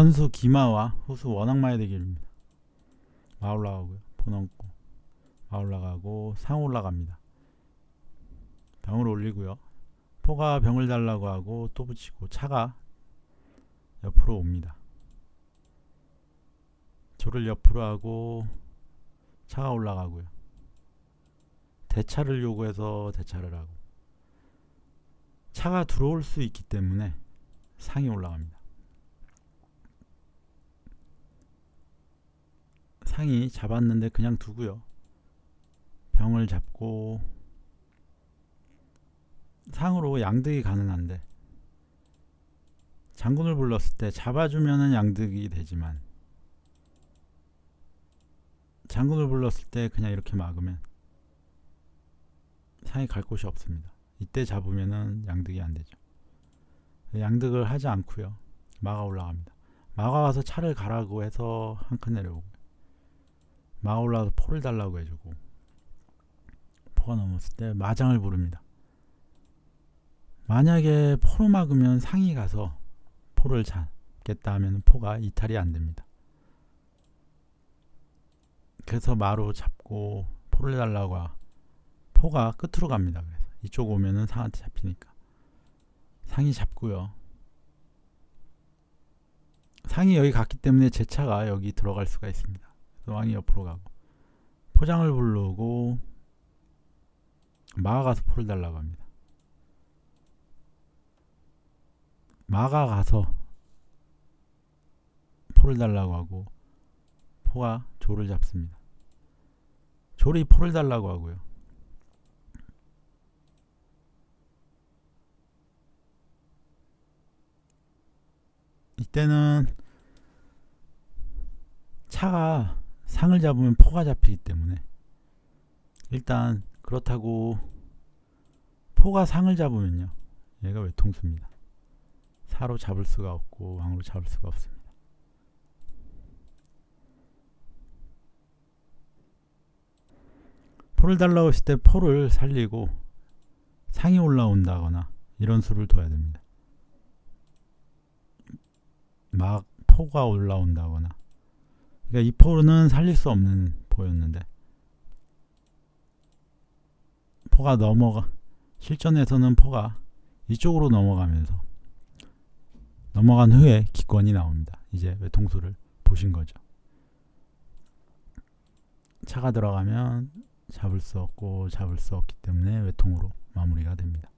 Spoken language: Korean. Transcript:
현수 기마와 후수 원악마의 대결입니다. 마 올라가고요. 포 넘고 마 올라가고 상 올라갑니다. 병을 올리고요. 포가 병을 달라고 하고 또 붙이고 차가 옆으로 옵니다. 조를 옆으로 하고 차가 올라가고요. 대차를 요구해서 대차를 하고 차가 들어올 수 있기 때문에 상이 올라갑니다. 상이 잡았는데 그냥 두고요. 병을 잡고 상으로 양득이 가능한데 장군을 불렀을 때 잡아주면은 양득이 되지만 장군을 불렀을 때 그냥 이렇게 막으면 상이 갈 곳이 없습니다. 이때 잡으면은 양득이 안 되죠. 양득을 하지 않고요. 마가 올라갑니다. 마가 와서 차를 가라고 해서 한 칸 내려오고 마가 올라와서 포를 달라고 해주고 포가 넘었을 때 마장을 부릅니다. 만약에 포로 막으면 상이 가서 포를 잡겠다 하면 포가 이탈이 안 됩니다. 그래서 마로 잡고 포를 달라고 하- 포가 끝으로 갑니다. 그래서 이쪽 오면은 상한테 잡히니까 상이 잡고요. 상이 여기 갔기 때문에 제 차가 여기 들어갈 수가 있습니다. 왕이 옆으로 가고 포장을 부르고 마가 가서 포를 달라고 합니다. 마가 가서 포를 달라고 하고 포가 조를 잡습니다. 조리 포를 달라고 하고요. 이때는 차가 상을 잡으면 포가 잡히기 때문에. 일단 그렇다고 포가 상을 잡으면요. 얘가 외통수입니다. 사로 잡을 수가 없고 왕으로 잡을 수가 없습니다. 포를 달라고 했을 때 포를 살리고 상이 올라온다거나 이런 수를 둬야 됩니다. 막 포가 올라온다거나 그러니까 이 포는 살릴 수 없는 포였는데 포가 넘어가 실전에서는 포가 이쪽으로 넘어가면서 넘어간 후에 기권이 나옵니다. 이제 외통수를 보신 거죠. 차가 들어가면 잡을 수 없고 잡을 수 없기 때문에 외통으로 마무리가 됩니다.